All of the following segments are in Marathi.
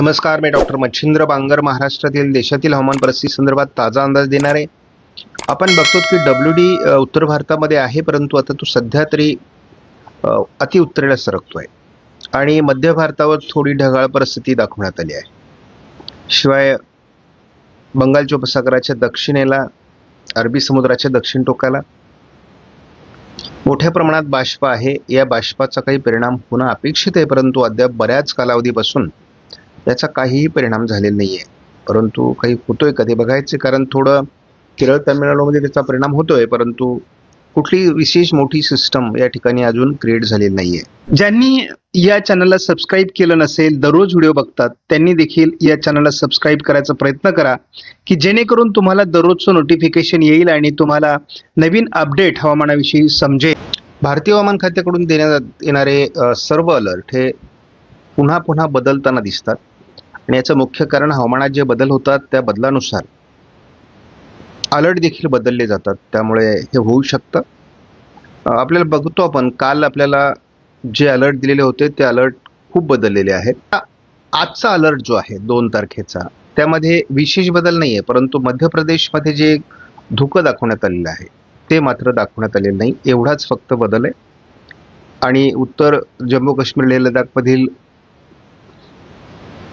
नमस्कार मी डॉक्टर मच्छिंद्र बांगर महाराष्ट्रातील देशातील हवामान परिस्थिती संदर्भात ताजा अंदाज देणार. आहे आपण बघतो की डब्ल्यू डी उत्तर भारतामध्ये आहे परंतु आता तो सध्या तरी अति उत्तरेला सरकतोय. आणि मध्य भारतावर थोडी ढगाळ परिस्थिती दाखवण्यात आली आहे. शिवाय बंगालच्या उपसागराच्या दक्षिणेला अरबी समुद्राच्या दक्षिण टोकाला मोठ्या प्रमाणात बाष्प आहे. या बाष्पाचा काही परिणाम होणं अपेक्षित आहे परंतु अद्याप बऱ्याच कालावधीपासून याचा काहीही परिणाम झालेला नाही आहे परंतु काही होतोय का ते बघायचे कारण थोडं केरळ तामिळनाडूमध्ये त्याचा परिणाम होतोय परंतु कुठली विशेष मोठी सिस्टम या ठिकाणी अजून क्रिएट झालेली नाहीये. ज्यांनी या चॅनलला सबस्क्राईब केलं नसेल दररोज व्हिडिओ बघतात त्यांनी देखील या चॅनलला सबस्क्राईब करायचा प्रयत्न करा की जेणेकरून तुम्हाला दररोजचं नोटिफिकेशन येईल आणि तुम्हाला नवीन अपडेट हवामानाविषयी समजेल. भारतीय हवामान खात्याकडून देण्यात येणारे सर्व अलर्ट हे पुन्हा पुन्हा बदलताना दिसतात. आणि याचं मुख्य कारण हवामानात जे बदल होतात त्या बदलानुसार अलर्ट देखील बदलले जातात. त्यामुळे हे होऊ शकतं. आपल्याला बघतो आपण काल आपल्याला जे अलर्ट दिलेले होते ते अलर्ट खूप बदललेले आहेत. आजचा अलर्ट जो आहे दोन तारखेचा त्यामध्ये विशेष बदल नाही आहे परंतु मध्य प्रदेशमध्ये जे धुकं दाखवण्यात आलेलं आहे ते मात्र दाखवण्यात आलेलं नाही. एवढाच फक्त बदल आहे. आणि उत्तर जम्मू काश्मीर लेह लडाखमधील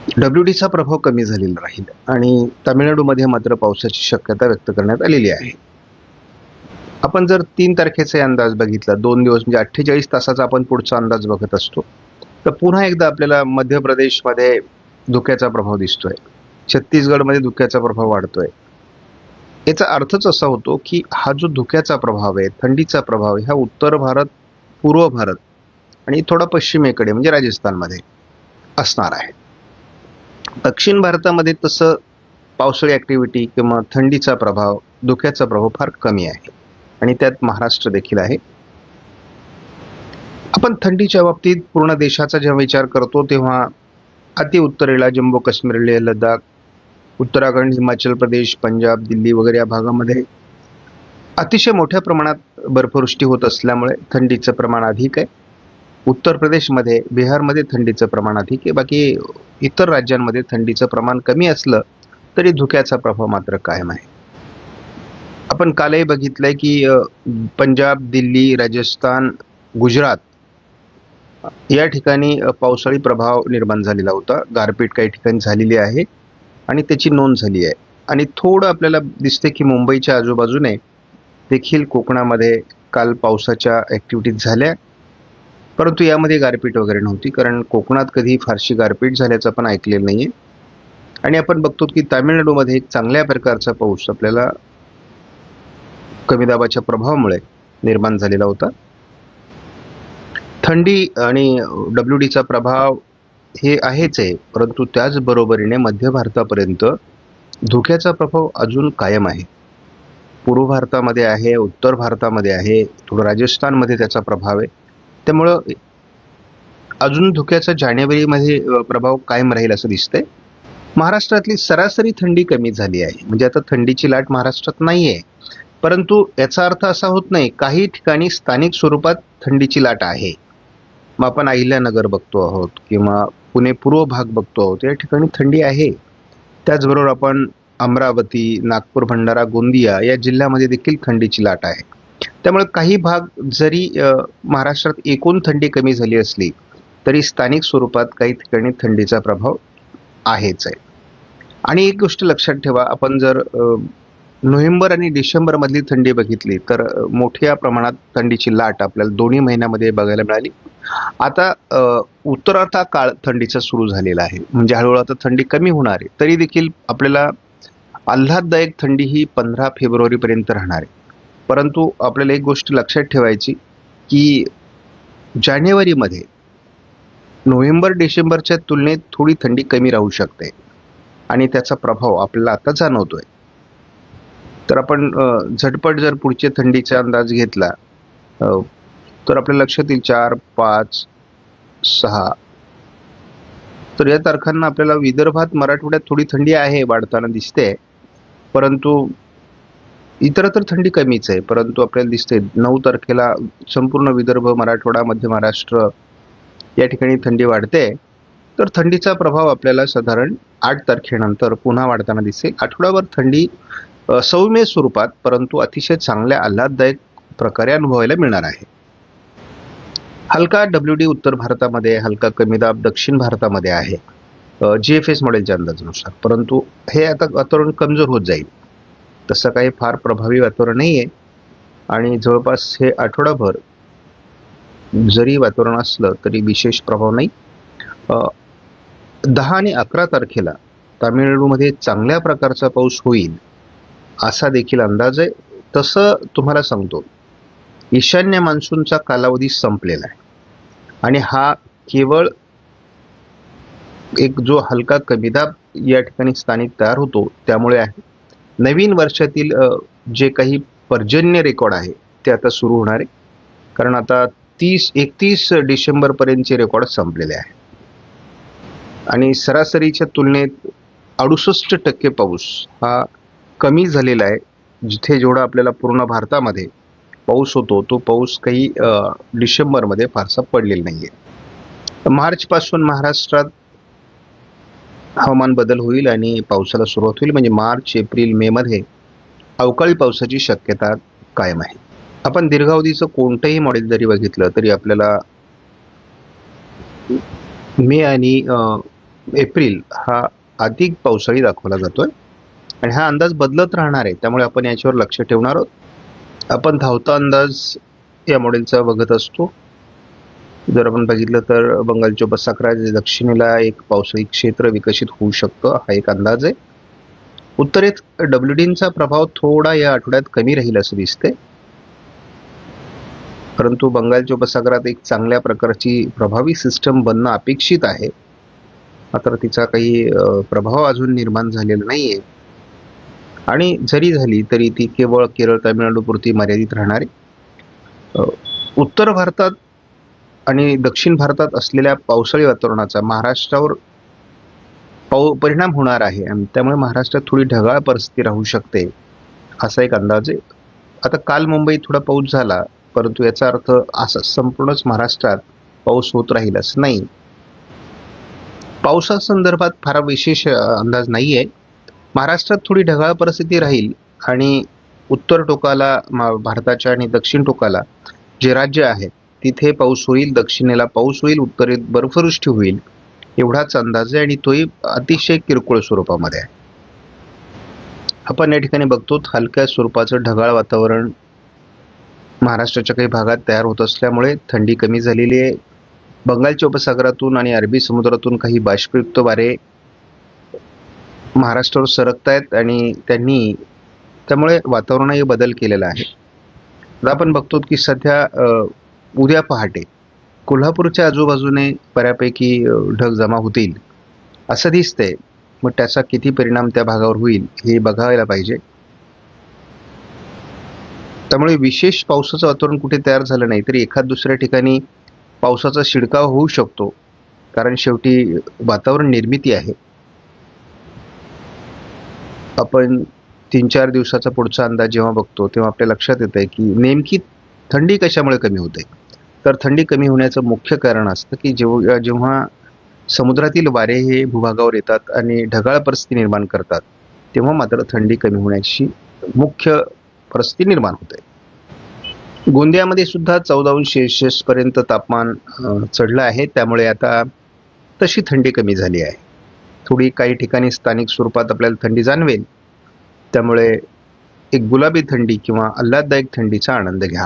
डब्ल्यू डीचा प्रभाव कमी झालेला राहील आणि तामिळनाडूमध्ये मात्र पावसाची शक्यता व्यक्त करण्यात आलेली आहे. आपण जर तीन तारखेचा अंदाज बघितला दोन दिवस म्हणजे अठ्ठेचाळीस तासाचा आपण पुढचा अंदाज बघत असतो तर पुन्हा एकदा आपल्याला मध्य प्रदेशमध्ये धुक्याचा प्रभाव दिसतोय. छत्तीसगडमध्ये धुक्याचा प्रभाव वाढतोय. याचा अर्थच असा होतो की हा जो धुक्याचा प्रभाव आहे थंडीचा प्रभाव आहे हा उत्तर भारत पूर्व भारत आणि थोडा पश्चिमेकडे म्हणजे राजस्थानमध्ये असणार आहे. दक्षिण भारतामध्ये तसं पावसाळी ॲक्टिव्हिटी किंवा थंडीचा प्रभाव धुक्याचा प्रभाव फार कमी आहे. आणि त्यात महाराष्ट्र देखील आहे. आपण थंडीच्या बाबतीत पूर्ण देशाचा जेव्हा विचार करतो तेव्हा अति उत्तरेला जम्मू काश्मीर लेह लडाख उत्तराखंड हिमाचल प्रदेश पंजाब दिल्ली वगैरे या भागामध्ये अतिशय मोठ्या प्रमाणात बर्फवृष्टी होत असल्यामुळे थंडीचं प्रमाण अधिक आहे. उत्तर प्रदेशमध्ये बिहारमध्ये थंडीचं प्रमाण अधिक आहे. बाकी इतर राज्यांमध्ये थंडीचं प्रमाण कमी असलं तरी धुक्याचा प्रभाव मात्र कायम आहे. आपण कालही बघितलंय की पंजाब दिल्ली राजस्थान गुजरात या ठिकाणी पावसाळी प्रभाव निर्माण झालेला होता. गारपीट काही ठिकाणी झालेली आहे आणि त्याची नोंद झाली आहे. आणि थोडं आपल्याला दिसते की मुंबईच्या आजूबाजूने देखील कोकणामध्ये काल पावसाच्या ॲक्टिव्हिटीज झाल्या. परंतु यामध्ये गारपीट वगैरे नव्हती कारण कोकणात कधी फारशी गारपीट झाल्याचं आपण ऐकलेलं नाही आहे आणि आपण बघतो की तामिळनाडूमध्ये एक चांगल्या प्रकारचा पाऊस आपल्याला कमी दाबाच्या प्रभावामुळे निर्माण झालेला होता. थंडी आणि डब्ल्यू डीचा प्रभाव हे आहेच आहे परंतु त्याचबरोबरीने मध्य भारतापर्यंत धुक्याचा प्रभाव अजून कायम आहे. पूर्व भारतामध्ये आहे उत्तर भारतामध्ये आहे थोडं राजस्थानमध्ये त्याचा प्रभाव आहे. त्यामुळं अजून धुक्याचा जानेवारीमध्ये प्रभाव कायम राहील असं दिसतंय. महाराष्ट्रातली सरासरी थंडी कमी झाली आहे. म्हणजे आता थंडीची लाट महाराष्ट्रात नाही आहे परंतु याचा अर्थ असा होत नाही काही ठिकाणी स्थानिक स्वरूपात थंडीची लाट आहे. मग आपण अहिल्यानगर बघतो आहोत किंवा पुणे पूर्व भाग बघतो आहोत या ठिकाणी थंडी आहे. त्याचबरोबर आपण अमरावती नागपूर भंडारा गोंदिया या जिल्ह्यामध्ये देखील थंडीची लाट आहे. त्यामुळे काही भाग जरी महाराष्ट्रात एकूण थंडी कमी झाली असली तरी स्थानिक स्वरूपात काही ठिकाणी थंडीचा प्रभाव आहेच आहे. आणि एक गोष्ट लक्षात ठेवा आपण जर नोव्हेंबर आणि डिसेंबरमधली थंडी बघितली तर मोठ्या प्रमाणात थंडीची लाट आपल्याला दोन्ही महिन्यामध्ये बघायला मिळाली. आता उत्तरार्था काळ थंडीचा सुरू झालेला आहे. म्हणजे हळूहळू आता थंडी कमी होणार आहे. तरी देखील आपल्याला आल्हाददायक थंडी ही पंधरा फेब्रुवारीपर्यंत राहणार आहे. परंतु आपल्याला एक गोष्ट लक्षात ठेवायची की जानेवारीमध्ये नोव्हेंबर डिसेंबरच्या तुलनेत थोडी थंडी कमी राहू शकते. आणि त्याचा प्रभाव आपल्याला आता जाणवतोय. तर आपण झटपट जर पुढच्या थंडीचा अंदाज घेतला तर आपल्या लक्षात येईल चार पाच सहा. तर या तारखांना आपल्याला विदर्भात मराठवाड्यात थोडी थंडी आहे वाढताना दिसते. परंतु इतरत्र थंडी कमीच आहे परंतु आपल्याला दिसते नऊ तारखेला संपूर्ण विदर्भ मराठवाडा मध्य महाराष्ट्र या ठिकाणी थंडी वाढते. तर थंडीचा प्रभाव आपल्याला साधारण आठ तारखेनंतर पुन्हा वाढताना दिसेल. आठवडाभर थंडी सौम्य स्वरूपात परंतु अतिशय चांगल्या आल्हाददायक प्रकारे अनुभवायला मिळणार आहे. हलका डब्ल्यू डी उत्तर भारतामध्ये हलका कमी दाब दक्षिण भारतामध्ये आहे जी एफ एस मॉडेलच्या अंदाजानुसार. परंतु हे आता वातावरण कमजोर होत जाईल. तसं काही फार प्रभावी वातावरण नाही आहे आणि जवळपास हे आठवडाभर जरी वातावरण असलं तरी विशेष प्रभाव नाही. दहा आणि अकरा तारखेला तामिळनाडूमध्ये चांगल्या प्रकारचा पाऊस होईल असा देखील अंदाज आहे. तसं तुम्हाला सांगतो ईशान्य मान्सूनचा कालावधी संपलेला आहे. आणि हा केवळ एक जो हलका कमी दाब या ठिकाणी स्थानिक तयार होतो त्यामुळे आहे. नवीन वर्षातील जे काही पर्जन्य रेकॉर्ड आहे ते आता सुरू होणार आहे. कारण आता तीस एकतीस डिसेंबर पर्यंतचे रेकॉर्ड संपलेले आहे आणि सरासरीच्या तुलनेत अडुसष्ट टक्के पाऊस हा कमी झालेला आहे. जिथे जेवढा आपल्याला पूर्ण भारतामध्ये पाऊस होतो तो पाऊस काही डिसेंबरमध्ये फारसा पडलेला नाही आहे मार्चपासून महाराष्ट्रात हवामान बदल होईल आणि पावसाला सुरुवात होईल. म्हणजे मार्च एप्रिल मे मध्ये अवकाळी पावसाची शक्यता कायम आहे. आपण दीर्घावधीचं कोणतंही मॉडेल जरी बघितलं तरी आपल्याला मे आणि एप्रिल हा अधिक पावसाळी दाखवला जातोय. आणि हा अंदाज बदलत राहणार आहे. त्यामुळे आपण याच्यावर लक्ष ठेवणार आहोत. आपण धावता अंदाज या मॉडेलचा बघत असतो. जर आपण बघितलं तर बंगालच्या उपसागराच्या दक्षिणेला एक पावसाळी क्षेत्र विकसित होऊ शकतं हा एक अंदाज आहे. उत्तरेत डब्ल्यू डीचा प्रभाव थोडा या आठवड्यात कमी राहील असं दिसते परंतु बंगालच्या उपसागरात एक चांगल्या प्रकारची प्रभावी सिस्टम बनणं अपेक्षित आहे. मात्र तिचा काही प्रभाव अजून निर्माण झालेला नाही आहे आणि जरी झाली तरी ती केवळ केरळ तामिळनाडूपुरती मर्यादित राहणार. आहे उत्तर भारतात आणि दक्षिण भारतात असलेल्या पावसाळी वातावरणाचा महाराष्ट्रावर पाऊ परिणाम होणार आहे आणि त्यामुळे महाराष्ट्रात थोडी ढगाळ परिस्थिती राहू शकते असा एक अंदाज आहे. आता काल मुंबईत थोडा पाऊस झाला परंतु याचा अर्थ असा संपूर्णच महाराष्ट्रात पाऊस होत राहील असं नाही पावसासंदर्भात फार विशेष अंदाज नाही आहे महाराष्ट्रात थोडी ढगाळ परिस्थिती राहील आणि उत्तर टोकाला मा- भारताच्या आणि दक्षिण टोकाला जे राज्य आहे तिथे पाऊस होईल दक्षिणेला पाऊस होईल उत्तरेत बर्फवृष्टी होईल एवढाच अंदाज आहे आणि तोही अतिशय किरकोळ स्वरूपामध्ये आहे. आपण या ठिकाणी बघतो हलक्या स्वरूपाचं ढगाळ वातावरण महाराष्ट्राच्या काही भागात तयार होत असल्यामुळे थंडी कमी झालेली आहे. बंगालच्या उपसागरातून आणि अरबी समुद्रातून काही बाष्पयुक्त वारे महाराष्ट्रावर सरकतायत आणि त्यांनी त्यामुळे वातावरणाही बदल केलेला आहे. आता आपण बघतो की सध्या उद्या पहाटे कोल्हापूरच्या आजूबाजूने बऱ्यापैकी ढग जमा होतील. असं दिसतंय. मग त्याचा किती परिणाम त्या भागावर होईल हे बघायला पाहिजे. त्यामुळे विशेष पावसाचं वातावरण कुठे तयार झालं नाही तरी एखाद दुसऱ्या ठिकाणी पावसाचा शिडकाव होऊ शकतो. कारण शेवटी वातावरण निर्मिती आहे. आपण तीन चार दिवसाचा पुढचा अंदाज जेव्हा बघतो तेव्हा आपल्या लक्षात येतं आहे की नेमकी थंडी कशामुळे कमी होते? तर थंडी कमी होण्याचं मुख्य कारण असतं की जेव्हा जेव्हा समुद्रातील वारे हे भूभागावर येतात आणि ढगाळ परिस्थिती निर्माण करतात तेव्हा मात्र थंडी कमी होण्याची मुख्य परिस्थिती निर्माण होते. गोंदियामध्ये सुद्धा चौदाहून अंश सेल्सिअस पर्यंत तापमान चढलं आहे. त्यामुळे आता तशी थंडी कमी झाली आहे. थोडी काही ठिकाणी स्थानिक स्वरूपात आपल्याला थंडी जाणवेल. त्यामुळे एक गुलाबी थंडी किंवा आल्हाददायक थंडीचा आनंद घ्या.